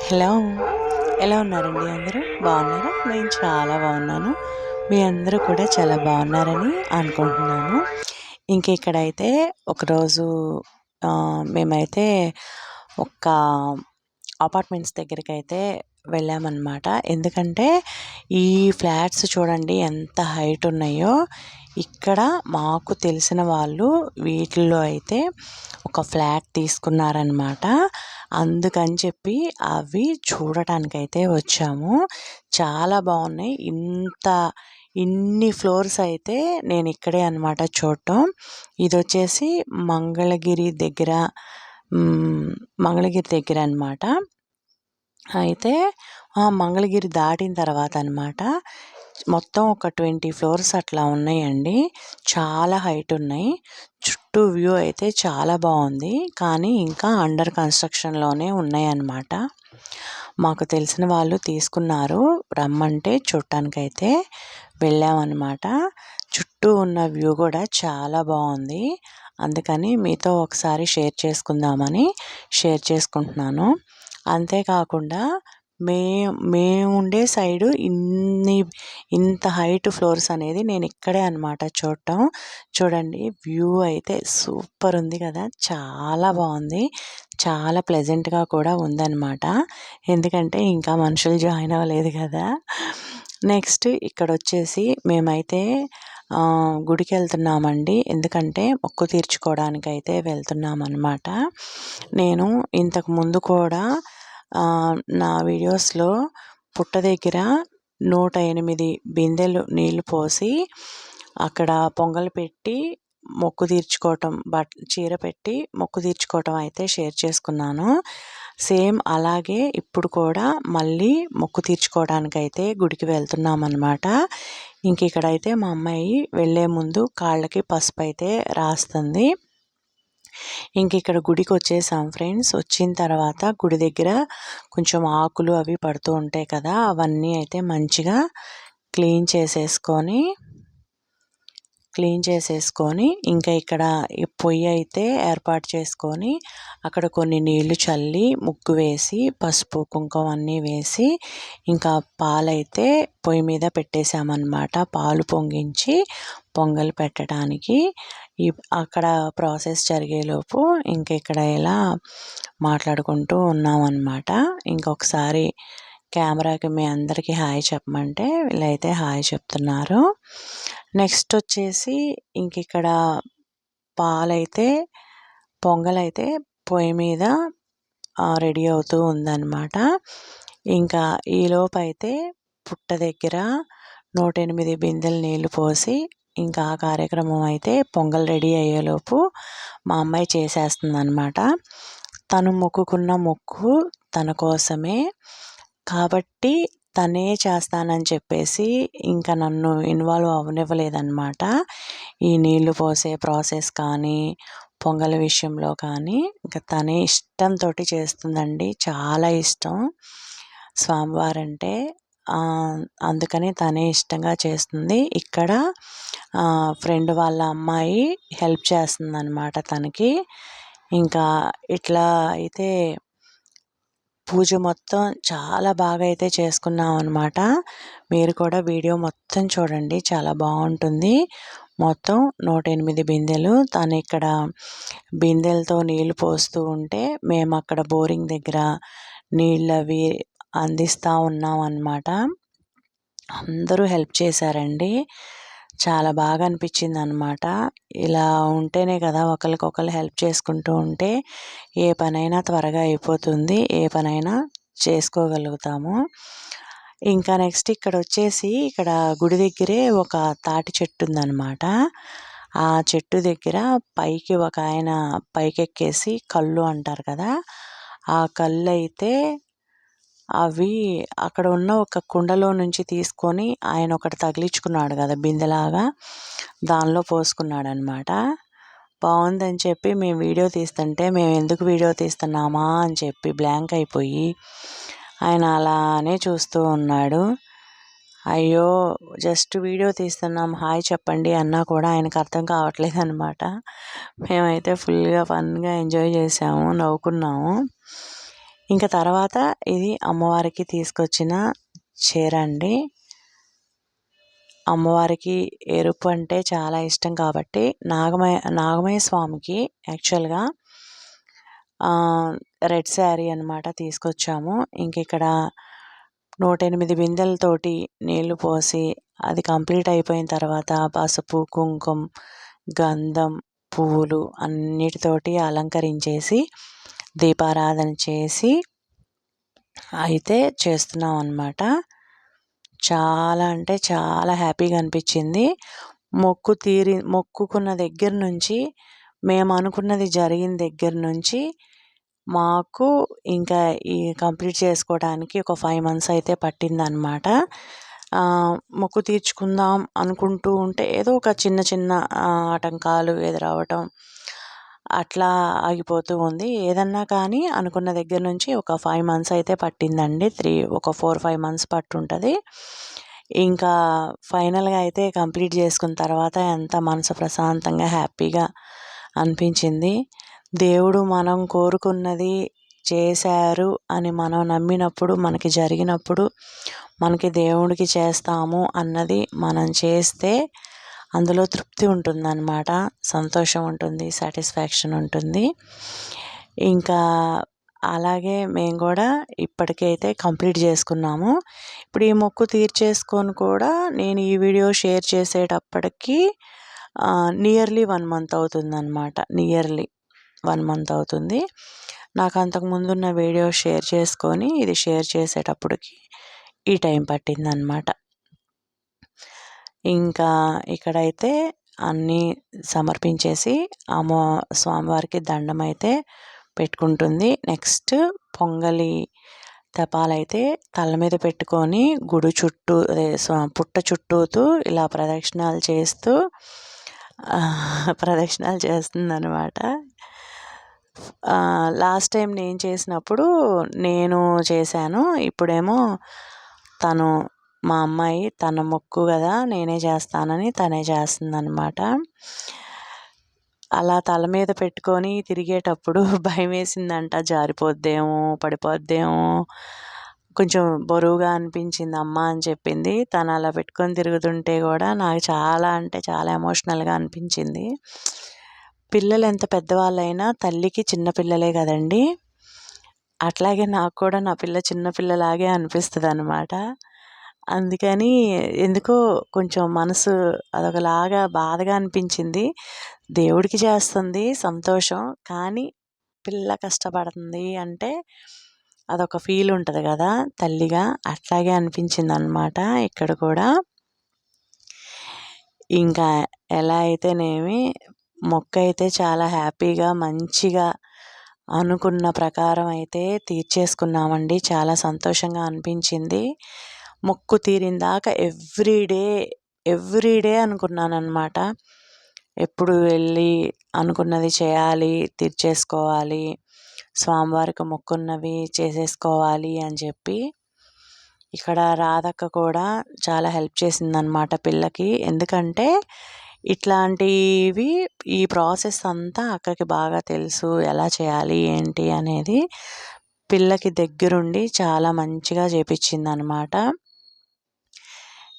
Hello ఎలా ఉన్నారండి అందరూ? బాగున్నారా? నేను చాలా బాగున్నాను. మీ అందరూ కూడా చాలా బాగున్నారని అనుకుంటున్నాను. ఇంక ఇక్కడైతే ఒకరోజు మేమైతే ఒక అపార్ట్మెంట్స్ దగ్గరికి అయితే వెళ్ళామన్నమాట. ఎందుకంటే ఈ ఫ్లాట్స్ చూడండి ఎంత హైట్ ఉన్నాయో. ఇక్కడ మాకు తెలిసిన వాళ్ళు వీటిల్లో అయితే ఒక ఫ్లాట్ తీసుకున్నారనమాట అందుకని చెప్పి అవి చూడటానికైతే వచ్చాము. చాలా బాగున్నాయి. ఇంత ఇన్ని ఫ్లోర్స్ అయితే నేను ఇక్కడే అనమాట చూడటం. ఇది వచ్చేసి మంగళగిరి దగ్గర మంగళగిరి దగ్గర అనమాట అయితే మంగళగిరి దాటిన తర్వాత అనమాట మొత్తం ఒక ట్వంటీ ఫ్లోర్స్ అట్లా ఉన్నాయండి. చాలా హైట్ ఉన్నాయి. చుట్టూ వ్యూ అయితే చాలా బాగుంది. కానీ ఇంకా అండర్ కన్స్ట్రక్షన్లోనే ఉన్నాయన్నమాట. మాకు తెలిసిన వాళ్ళు తీసుకున్నారు. రమ్మంటే చూడటానికైతే వెళ్ళామన్నమాట. చుట్టూ ఉన్న వ్యూ కూడా చాలా బాగుంది. అందుకని మీతో ఒకసారి షేర్ చేసుకుందామని షేర్ చేసుకుంటున్నాను. అంతేకాకుండా మే మేము ఉండే సైడు ఇన్ని ఇంత హైట్ ఫ్లోర్స్ అనేది నేను ఇక్కడే అనమాట చూడటం. చూడండి వ్యూ అయితే సూపర్ ఉంది కదా! చాలా బాగుంది. చాలా ప్లెజెంట్గా కూడా ఉందన్నమాట. ఎందుకంటే ఇంకా మనుషులు జాయిన్ అవ్వలేదు కదా! నెక్స్ట్ ఇక్కడ వచ్చేసి మేమైతే గుడికి వెళ్తున్నామండి. ఎందుకంటే మొక్కు తీర్చుకోవడానికి అయితే వెళ్తున్నాం అనమాట నేను ఇంతకు ముందు కూడా నా వీడియోస్లో పుట్ట దగ్గర నూట ఎనిమిది బిందెలు నీళ్ళు పోసి అక్కడ పొంగల్ పెట్టి మొక్కు తీర్చుకోవటం బట్ చీర పెట్టి మొక్కు తీర్చుకోవటం అయితే షేర్ చేసుకున్నాను. సేమ్ అలాగే ఇప్పుడు కూడా మళ్ళీ మొక్కు తీర్చుకోవడానికైతే గుడికి వెళ్తున్నాం అనమాట ఇంక ఇక్కడైతే మా అమ్మాయి వెళ్ళే ముందు కాళ్ళకి పసుపు అయితే రాస్తుంది. ఇంక ఇక్కడ గుడికి వచ్చేసాం ఫ్రెండ్స్. వచ్చిన తర్వాత గుడి దగ్గర కొంచెం ఆకులు అవి పడుతూ ఉంటాయి కదా అవన్నీ అయితే మంచిగా క్లీన్ చేసేసుకొని క్లీన్ చేసేసుకొని ఇంకా ఇక్కడ పొయ్యి అయితే ఏర్పాటు చేసుకొని అక్కడ కొన్ని నీళ్ళు చల్లి ముగ్గు వేసి పసుపు కుంకుమ అన్నీ వేసి ఇంకా పాలైతే పొయ్యి మీద పెట్టేశామన్నమాట. పాలు పొంగించి పొంగల్ పెట్టడానికి. ఈ అక్కడ ప్రాసెస్ జరిగేలోపు ఇంక ఇక్కడ ఇలా మాట్లాడుకుంటూ ఉన్నామన్నమాట. ఇంకొకసారి కెమెరాకి మీ అందరికీ హాయ్ చెప్పమంటే వీళ్ళైతే హాయ్ చెప్తున్నారు. నెక్స్ట్ వచ్చేసి ఇంక ఇక్కడ పాలైతే పొంగలైతే పొయ్యి మీద రెడీ అవుతూ ఉందన్నమాట. ఇంకా ఈలోపు అయితే పుట్ట దగ్గర నూట ఎనిమిది బిందెలు నీళ్ళు పోసి ఇంకా ఆ కార్యక్రమం అయితే పొంగల్ రెడీ అయ్యేలోపు మా అమ్మాయి చేసేస్తుంది అనమాట తను మొక్కుకున్న మొక్కు తన కోసమే కాబట్టి తనే చేస్తానని చెప్పేసి ఇంకా నన్ను ఇన్వాల్వ్ అవ్వనివ్వలేదన్నమాట. ఈ నీళ్ళు పోసే ప్రాసెస్ కానీ పొంగల్ విషయంలో కానీ ఇంకా తనే ఇష్టంతో చేస్తుందండి. చాలా ఇష్టం. స్వామివారంటే అందుకని తనే ఇష్టంగా చేస్తుంది. ఇక్కడ ఫ్రెండ్ వాళ్ళ అమ్మాయి హెల్ప్ చేస్తుంది అనమాట తనకి. ఇంకా ఇట్లా అయితే పూజ మొత్తం చాలా బాగా అయితే చేసుకున్నాం అనమాట మీరు కూడా వీడియో మొత్తం చూడండి చాలా బాగుంటుంది. మొత్తం నూట ఎనిమిది బిందెలు. తను ఇక్కడ బిందెలతో నీళ్ళు పోస్తూ ఉంటే మేము అక్కడ బోరింగ్ దగ్గర నీళ్ళు అవి అందిస్తూ ఉన్నాం అన్నమాట అందరూ హెల్ప్ చేశారండి. చాలా బాగా అనిపించింది అనమాట ఇలా ఉంటేనే కదా ఒకరికొకరు హెల్ప్ చేసుకుంటూ ఉంటే ఏ పనైనా త్వరగా అయిపోతుంది ఏ పనైనా చేసుకోగలుగుతాము. ఇంకా నెక్స్ట్ ఇక్కడ వచ్చేసి ఇక్కడ గుడి దగ్గరే ఒక తాటి చెట్టు ఉందన్నమాట ఆ చెట్టు దగ్గర పైకి ఒక ఆయన పైకెక్కేసి కళ్ళు అంటారు కదా ఆ కళ్ళు అయితే అవి అక్కడ ఉన్న ఒక కుండలో నుంచి తీసుకొని ఆయన ఒకటి తగిలించుకున్నాడు కదా బిందెలాగా. దానిలో పోసుకున్నాడు అనమాట బాగుందని చెప్పి మేము వీడియో తీస్తుంటే మేము ఎందుకు వీడియో తీస్తున్నామా అని చెప్పి బ్లాంక్ అయిపోయి ఆయన అలానే చూస్తూ ఉన్నాడు. అయ్యో జస్ట్ వీడియో తీస్తున్నాం హాయ్ చెప్పండి అన్నా కూడా ఆయనకు అర్థం కావట్లేదు అనమాట మేమైతే ఫుల్గా ఫన్గా ఎంజాయ్ చేసాము నవ్వుకున్నాము. ఇంకా తర్వాత ఇది అమ్మవారికి తీసుకొచ్చిన చీర అండి. అమ్మవారికి ఎరుపు అంటే చాలా ఇష్టం కాబట్టి నాగమయ నాగమయ స్వామికి యాక్చువల్గా రెడ్ శారీ అనమాట తీసుకొచ్చాము. ఇంక ఇక్కడ నూట ఎనిమిది బిందెలతోటి నీళ్ళు పోసి అది కంప్లీట్ అయిపోయిన తర్వాత పసుపు కుంకుమ గంధం పువ్వులు అన్నిటితోటి అలంకరించేసి దీపారాధన చేసి అయితే చేస్తున్నాం అన్నమాట చాలా అంటే చాలా హ్యాపీగా అనిపించింది. మొక్కు తీరి మొక్కుకున్న దగ్గర నుంచి మేము అనుకున్నది జరిగిన దగ్గర నుంచి మాకు ఇంకా ఈ కంప్లీట్ చేసుకోవడానికి ఒక ఫైవ్ మంత్స్ అయితే పట్టిందనమాట మొక్కు తీర్చుకుందాం అనుకుంటూ ఉంటే ఏదో ఒక చిన్న చిన్న ఆటంకాలు ఎదురవటం అట్లా ఆగిపోతూ ఉంది. ఏదన్నా కానీ అనుకున్న దగ్గర నుంచి ఒక ఫైవ్ మంత్స్ అయితే పట్టిందండి. త్రీ ఒక ఫోర్ ఫైవ్ మంత్స్ పట్టుంటుంది. ఇంకా ఫైనల్గా అయితే కంప్లీట్ చేసుకున్న తర్వాత ఎంత మనసు ప్రశాంతంగా హ్యాపీగా అనిపించింది. దేవుడు మనం కోరుకున్నది చేశారు అని మనం నమ్మినప్పుడు మనకి జరిగినప్పుడు మనకి దేవుడికి చేస్తాము అన్నది మనం చేస్తే అందులో తృప్తి ఉంటుందన్నమాట. సంతోషం ఉంటుంది సాటిస్ఫాక్షన్ ఉంటుంది. ఇంకా అలాగే మేము కూడా ఇప్పటికైతే కంప్లీట్ చేసుకున్నాము. ఇప్పుడు ఈ మొక్కు తీర్చేసుకొని కూడా నేను ఈ వీడియో షేర్ చేసేటప్పటికి నియర్లీ వన్ మంత్ అవుతుందన్నమాట. నియర్లీ వన్ మంత్ అవుతుంది. నాకు అంతకుముందు ఉన్న వీడియో షేర్ చేసుకొని ఇది షేర్ చేసేటప్పటికి ఈ టైం పట్టిందనమాట ఇంకా ఇక్కడైతే అన్నీ సమర్పించేసి అమ్మ స్వామివారికి దండం అయితే పెట్టుకుంటుంది. నెక్స్ట్ పొంగలి తపాలైతే తల మీద పెట్టుకొని గుడి చుట్టూ అదే పుట్ట చుట్టూతూ ఇలా ప్రదక్షిణాలు చేస్తూ ప్రదక్షిణాలు చేస్తుందనమాట లాస్ట్ టైం నేను చేసినప్పుడు నేను చేశాను. ఇప్పుడేమో తను మా అమ్మాయి తన మొక్కు కదా నేనే చేస్తానని తనే చేస్తుందనమాట అలా తల మీద పెట్టుకొని తిరిగేటప్పుడు భయం వేసిందంట జారిపోద్దేమో పడిపోద్దేమో కొంచెం బరువుగా అనిపించింది అమ్మ అని చెప్పింది. తను అలా పెట్టుకొని తిరుగుతుంటే కూడా నాకు చాలా అంటే చాలా ఎమోషనల్గా అనిపించింది. పిల్లలు ఎంత పెద్దవాళ్ళైనా తల్లికి చిన్నపిల్లలే కదండి. అట్లాగే నాకు కూడా నా పిల్ల చిన్నపిల్లలాగే అనిపిస్తుంది అనమాట అందుకని ఎందుకో కొంచెం మనసు అదొకలాగా బాధగా అనిపించింది. దేవుడికి చేస్తుంది సంతోషం. కానీ పిల్ల కష్టపడుతుంది అంటే అదొక ఫీల్ ఉంటుంది కదా తల్లిగా. అట్లాగే అనిపించింది అనమాట ఇక్కడ కూడా. ఇంకా ఎలా అయితేనేమి మొక్క అయితే చాలా హ్యాపీగా మంచిగా అనుకున్న ప్రకారం అయితే తీర్చేసుకున్నామండి. చాలా సంతోషంగా అనిపించింది. మొక్కు తీరిందాక ఎవ్రీడే ఎవ్రీడే అనుకున్నాను అనమాట ఎప్పుడు వెళ్ళి అనుకున్నది చేయాలి తీర్చేసుకోవాలి స్వామివారికి మొక్కున్నవి చేసేసుకోవాలి అని చెప్పి ఇక్కడ రాధక్క కూడా చాలా హెల్ప్ చేసిందనమాట పిల్లకి. ఎందుకంటే ఇట్లాంటివి ఈ ప్రాసెస్ అంతా అక్కకి బాగా తెలుసు ఎలా చేయాలి ఏంటి అనేది పిల్లకి దగ్గరుండి చాలా మంచిగా చేపించింది అనమాట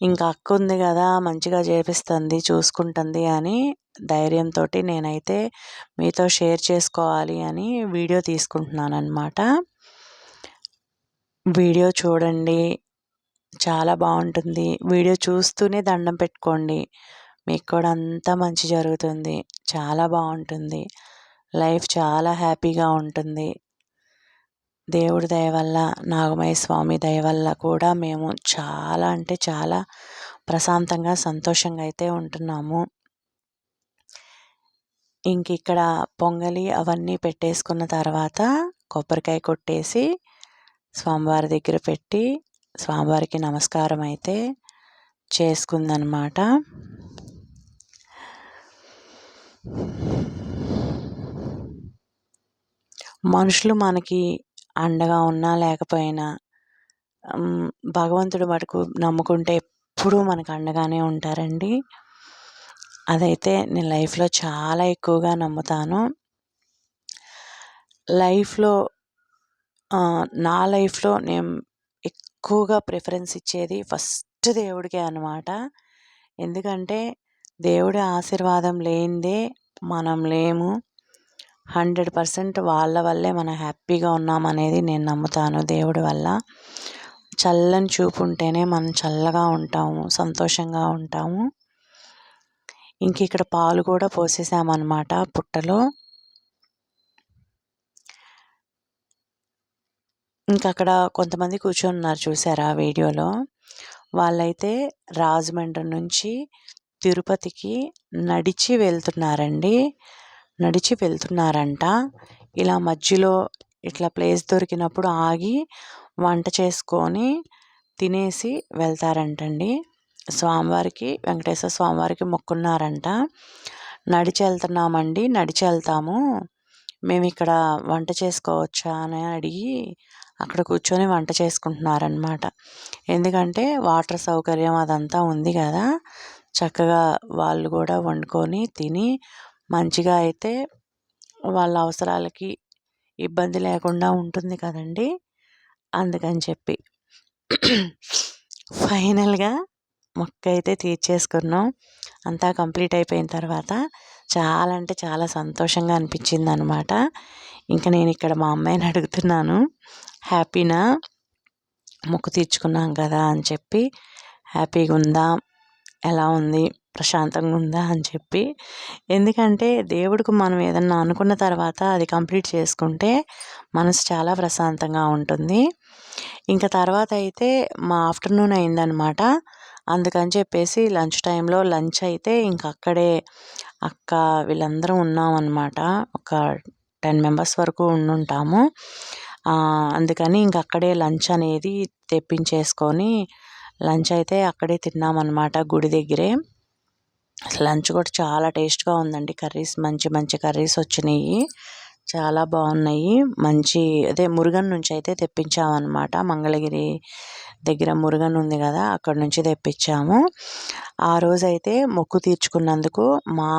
ఇంకా అక్క ఉంది కదా మంచిగా చేపిస్తుంది చూసుకుంటుంది అని ధైర్యంతో నేనైతే మీతో షేర్ చేసుకోవాలి అని వీడియో తీసుకుంటున్నాను అనమాట వీడియో చూడండి చాలా బాగుంటుంది వీడియో చూస్తూనే దండం పెట్టుకోండి. మీకు కూడా అంతా మంచి జరుగుతుంది. చాలా బాగుంటుంది లైఫ్ చాలా హ్యాపీగా ఉంటుంది. దేవుడి దయ వల్ల నాగమయ్య స్వామి దయ వల్ల కూడా మేము చాలా అంటే చాలా ప్రశాంతంగా సంతోషంగా అయితే ఉంటున్నాము. ఇంక ఇక్కడ పొంగలి అవన్నీ పెట్టేసుకున్న తర్వాత కొబ్బరికాయ కొట్టేసి స్వామివారి దగ్గర పెట్టి స్వామివారికి నమస్కారం అయితే చేసుకుందనమాట. మనుషులు మనకి అండగా ఉన్నా లేకపోయినా భగవంతుడు మటుకు నమ్ముకుంటే ఎప్పుడూ మనకు అండగానే ఉంటారండి. అదైతే నేను లైఫ్లో చాలా ఎక్కువగా నమ్ముతాను. లైఫ్లో నా లైఫ్లో నేను ఎక్కువగా ప్రిఫరెన్స్ ఇచ్చేది ఫస్ట్ దేవుడికే అనమాట ఎందుకంటే దేవుడి ఆశీర్వాదం లేనిదే మనం లేము. హండ్రెడ్ పర్సెంట్ వాళ్ళ వల్లే మనం హ్యాపీగా ఉన్నామనేది నేను నమ్ముతాను. దేవుడి వల్ల చల్లని చూపు ఉంటేనే మనం చల్లగా ఉంటాము సంతోషంగా ఉంటాము. ఇంక ఇక్కడ పాలు కూడా పోసేసామన్నమాట పుట్టలో. ఇంకా అక్కడ కొంతమంది కూర్చొని ఉన్నారు చూసారా వీడియోలో. వాళ్ళైతే రాజమండ్రి నుంచి తిరుపతికి నడిచి వెళ్తున్నారండి. నడిచి వెళ్తున్నారంట. ఇలా మధ్యలో ఇట్లా ప్లేస్ దొరికినప్పుడు ఆగి వంట చేసుకొని తినేసి వెళ్తారంటండి. స్వామివారికి వెంకటేశ్వర స్వామివారికి మొక్కున్నారంట. నడిచి వెళ్తున్నామండి నడిచి వెళ్తాము. మేము ఇక్కడ వంట చేసుకోవచ్చా అని అడిగి అక్కడ కూర్చొని వంట చేసుకుంటున్నారనమాట ఎందుకంటే వాటర్ సౌకర్యం అదంతా ఉంది కదా. చక్కగా వాళ్ళు కూడా వండుకొని తిని మంచిగా అయితే వాళ్ళ అవసరాలకి ఇబ్బంది లేకుండా ఉంటుంది కదండి. అందుకని చెప్పి ఫైనల్గా మొక్క అయితే తీర్చేసుకున్నాం. అంతా కంప్లీట్ అయిపోయిన తర్వాత చాలా అంటే చాలా సంతోషంగా అనిపించింది అనమాట ఇంకా నేను ఇక్కడ మా అమ్మాయిని అడుగుతున్నాను హ్యాపీనా? మొక్కు తీర్చుకున్నాం కదా అని చెప్పి హ్యాపీగా ఉందా ఎలా ఉంది? ప్రశాంతంగా ఉందా అని చెప్పి. ఎందుకంటే దేవుడికి మనం ఏదన్నా అనుకున్న తర్వాత అది కంప్లీట్ చేసుకుంటే మనసు చాలా ప్రశాంతంగా ఉంటుంది. ఇంకా తర్వాత అయితే మా ఆఫ్టర్నూన్ అయిందనమాట అందుకని చెప్పేసి లంచ్ టైంలో లంచ్ అయితే ఇంక అక్కడే అక్క వీళ్ళందరం ఉన్నామన్నమాట. ఒక టెన్ మెంబర్స్ వరకు ఉండుంటాము. అందుకని ఇంక అక్కడే లంచ్ అనేది తెప్పించేసుకొని లంచ్ అయితే అక్కడే తిన్నామన్నమాట గుడి దగ్గరే. లంచ్ కూడా చాలా టేస్ట్గా ఉందండి. కర్రీస్ మంచి మంచి కర్రీస్ వచ్చినాయి. చాలా బాగున్నాయి. మంచి అదే మురుగన్ నుంచి అయితే తెప్పించామన్నమాట. మంగళగిరి దగ్గర మురుగన్ ఉంది కదా అక్కడ నుంచి తెప్పించాము. ఆ రోజైతే మొక్కు తీర్చుకున్నందుకు మా